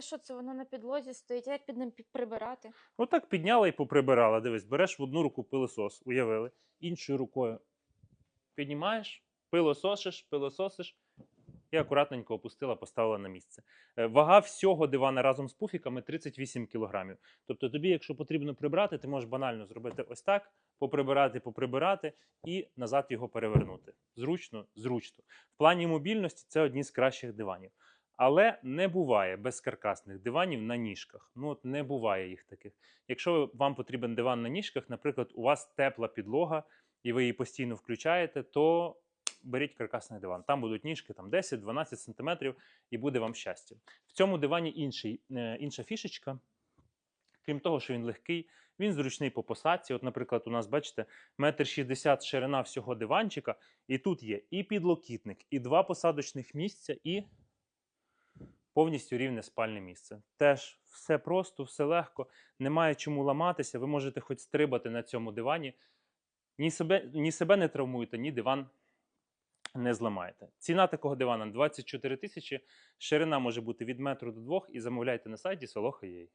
а що це воно на підлозі стоїть? А як під ним прибирати? Отак підняла і поприбирала. Дивись, береш в одну руку пилосос, уявили, іншою рукою піднімаєш, пилососиш, пилососиш і акуратненько опустила, поставила на місце. Е, Вага всього дивана разом з пуфіками 38 кг. Тобто тобі, якщо потрібно прибрати, ти можеш банально зробити ось так, поприбирати, поприбирати і назад його перевернути. Зручно, зручно. В плані мобільності це одні з кращих диванів. Але не буває безкаркасних диванів на ніжках. Ну от не буває їх таких. А вам потрібен диван на ніжках, наприклад, у вас тепла підлога, і ви її постійно включаєте, то беріть каркасний диван. Там будуть ніжки там 10-12 см, і буде вам щастя. В цьому дивані інший, е, інша фішечка. Крім того, що він легкий, він зручний по посадці. От, наприклад, у нас, бачите, метр шістдесят ширина всього диванчика, і тут є і підлокітник, і два посадочних місця, і повністю рівне спальне місце. Теж все просто, все легко, немає чому ламатися. Ви можете хоч стрибати на цьому дивані. Ні себе, ні себе не травмуєте, ні диван не зламаєте. Ціна такого дивана 24 тисячі, ширина може бути від метру до двох, і замовляйте на сайті Soloha.ua.